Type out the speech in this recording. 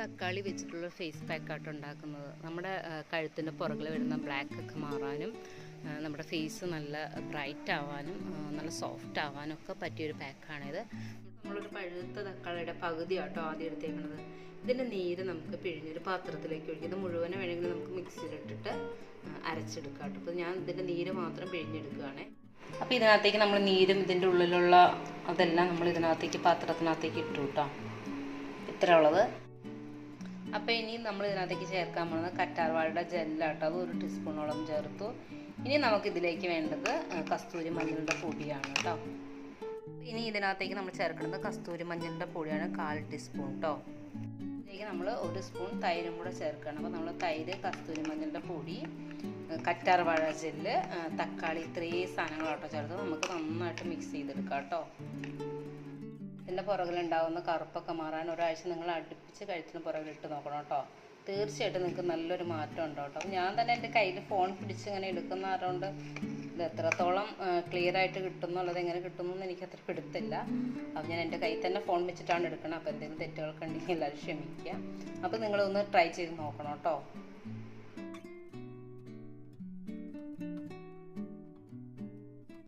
തക്കാളി വെച്ചിട്ടുള്ള ഫേസ് പാക്കായിട്ട് ഉണ്ടാക്കുന്നത്. നമ്മുടെ കഴുത്തിന്റെ പുറകിൽ വരുന്ന ബ്ലാക്ക് ഒക്കെ മാറാനും നമ്മുടെ ഫേസ് നല്ല ബ്രൈറ്റ് ആവാനും നല്ല സോഫ്റ്റ് ആവാനും ഒക്കെ പറ്റിയൊരു പാക്കാണിത് നമ്മളൊരു പഴുത്ത തക്കാളിയുടെ പകുതി ആട്ടോ ആദ്യം എടുത്തേക്കുന്നത് ഇതിന്റെ നീര് നമുക്ക് പിഴിഞ്ഞൊരു പാത്രത്തിലേക്ക് ഒഴിക്കും ഇത് മുഴുവനും വേണമെങ്കിൽ നമുക്ക് മിക്സിയിലിട്ടിട്ട് അരച്ചെടുക്കാം കേട്ടോ. അപ്പോൾ ഞാൻ ഇതിന്റെ നീര് മാത്രം പിഴിഞ്ഞെടുക്കുകയാണേ. അപ്പോൾ ഇതിനകത്തേക്ക് നമ്മൾ നീരും ഇതിന്റെ ഉള്ളിലുള്ള അതെല്ലാം നമ്മൾ ഇതിനകത്തേക്ക് പാത്രത്തിനകത്തേക്ക് ഇട്ടു കേട്ടോ. ഇത്ര ഉള്ളത്. അപ്പോൾ ഇനി നമ്മൾ ഇതിനകത്തേക്ക് ചേർക്കാൻ പോകുന്നത് കറ്റാർവാഴയുടെ ജെല്ലാട്ടോ. അത് ഒരു ടീസ്പൂണോളം ചേർത്തു. ഇനി നമുക്ക് ഇതിലേക്ക് വേണ്ടത് കസ്തൂരി മഞ്ഞളുടെ പൊടിയാണ് കേട്ടോ ഇനി ഇതിനകത്തേക്ക് നമ്മൾ ചേർക്കുന്നത് കസ്തൂരി മഞ്ഞളുടെ പൊടിയാണ് കാൽ ടീസ്പൂൺ കേട്ടോ ഇതിലേക്ക് നമ്മൾ ഒരു സ്പൂൺ തൈരും കൂടെ ചേർക്കണം അപ്പോൾ നമ്മൾ തൈര് കസ്തൂരി മഞ്ഞളുടെ പൊടി കറ്റാർവാഴ ജെല്ല് തക്കാളി ഇത്രയും സാധനങ്ങളോട്ടോ ചേർത്ത് നമുക്ക് നന്നായിട്ട് മിക്സ് ചെയ്തെടുക്കാം കേട്ടോ ഇതിന്റെ പുറകിലുണ്ടാകുന്ന കറുപ്പൊക്കെ മാറാൻ ഒരാഴ്ച നിങ്ങൾ അടുപ്പിച്ച് കഴുത്തിന് പുറകിലിട്ട് നോക്കണം കേട്ടോ. തീർച്ചയായിട്ടും നിങ്ങൾക്ക് നല്ലൊരു മാറ്റം ഉണ്ടോ കേട്ടോ. ഞാൻ തന്നെ എന്റെ കയ്യിൽ ഫോൺ പിടിച്ച് ഇങ്ങനെ എടുക്കുന്ന ആയതുകൊണ്ട് ഇത് എത്രത്തോളം ക്ലിയർ ആയിട്ട് കിട്ടുന്നു എന്നുള്ളത് എങ്ങനെ കിട്ടുമെന്ന് എനിക്ക് അത്ര പിടുത്തില്ല. അപ്പോൾ ഞാൻ എന്റെ കയ്യിൽ തന്നെ ഫോൺ വെച്ചിട്ടാണ് എടുക്കുന്നത് അപ്പോൾ എന്തെങ്കിലും തെറ്റുകൾക്കുണ്ടെങ്കിൽ എല്ലാവരും ക്ഷമിക്കുക. അപ്പോൾ നിങ്ങളൊന്ന് ട്രൈ ചെയ്ത് നോക്കണം കേട്ടോ.